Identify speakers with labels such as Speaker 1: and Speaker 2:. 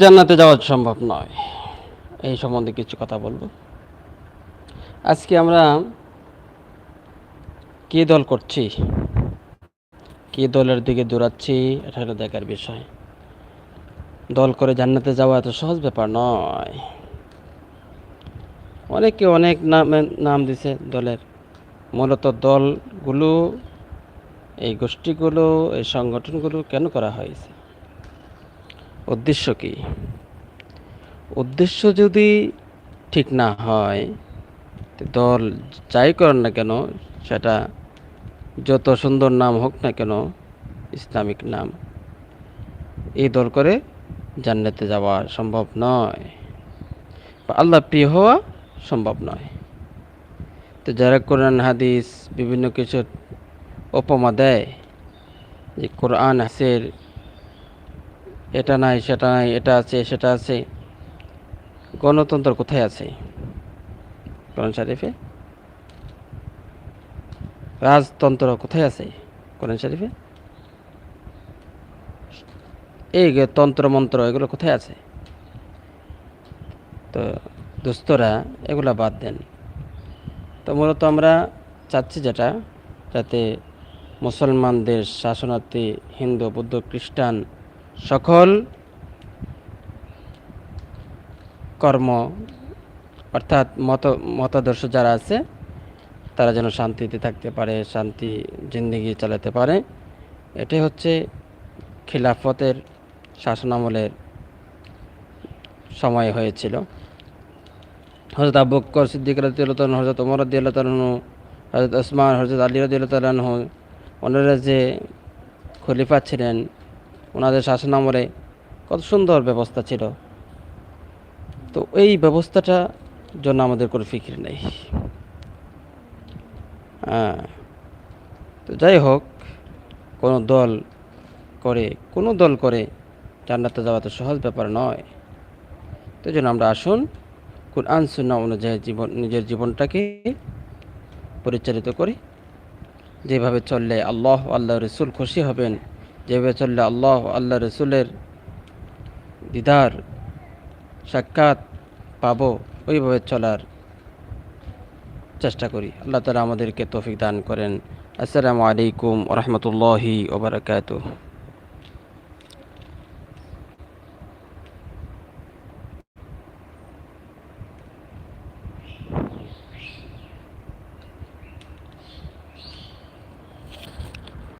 Speaker 1: জান্নাতে যাওয়া সম্ভব নয়। এই সম্বন্ধে কিছু কথা বলব। আজকে আমরা কি দল করছি? কি দলের দিকে দৌড়াচ্ছি? এটা হলো দেখার বিষয়। দল করে জান্নাতে যাওয়া এত সহজ ব্যাপার নয়। অনেকে অনেক নাম নাম দিছে দলের। মূলত দলগুলো, এই গোষ্ঠীগুলো, এই সংগঠনগুলো কেন করা হয়েছে? উদ্দেশ্য কি? উদ্দেশ্য যদি ঠিক না হয় দল যাই করেন না কেন, সেটা যত সুন্দর নাম হোক না কেন, ইসলামিক নাম, এই দল করে জান্নাতে যাওয়া সম্ভব নয় বা আল্লাহ প্রিয় হওয়া সম্ভব নয়। তো যারা কোরআন, হাদিস, বিভিন্ন কিছুর উপমা দেয়, যে কোরআন, হাসের এটা নাই, সেটা নাই, এটা আছে, সেটা আছে। গণতন্ত্র কোথায় আছে? কোরআন শরীফে? রাজতন্ত্র কোথায় আছে? কোরআন শরীফে? এই যে তন্ত্র মন্ত্র এগুলো কোথায় আছে? তো দোস্তরা, এগুলা বাদ দেন। তো মূলত আমরা চাচ্ছি যেটা, যাতে মুসলমানদের শাসনার্থী হিন্দু, বৌদ্ধ, খ্রিস্টান সকল কর্ম, অর্থাৎ মত, মতাদর্শ যারা আছে, তারা যেন শান্তিতে থাকতে পারে, শান্তি, জিন্দিগি চালাতে পারে। এটাই হচ্ছে খিলাফতের শাসনামলের সময় হয়েছিল। হজরত আবু বকর সিদ্দিক রাদিয়াল্লাহু হজরত ওমর রাদিয়াল্লাহু হজরত ওসমান হজরত আলী রাদিয়াল্লাহু ওনারা যে খলিফা ছিলেন ওনাদের শাসনামলে কত সুন্দর ব্যবস্থা ছিল। তো এই ব্যবস্থাটা জন্য আমাদের কোনো ফিকির নেই। হ্যাঁ তো যাই হোক, কোনো দল করে, কোনো দল করে জান্নাতে যাওয়া তো সহজ ব্যাপার নয়। তো জন্য আমরা আসুন, কোরআন সুন্না অনুযায়ী জীবন, নিজের জীবনটাকে পরিচালিত করি। যেভাবে চললে আল্লাহ আল্লাহ রসুল খুশি হবেন। যেভাবে চললে আল্লাহ আল্লাহ রসুলের দিদার, সাক্ষাৎ পাবো, ওইভাবে চলার চেষ্টা করি। আল্লাহ তালা আমাদেরকে তৌফিক দান করেন। আসসালামু আলাইকুম রহমতুল্লাহি ওবরাকাতুহ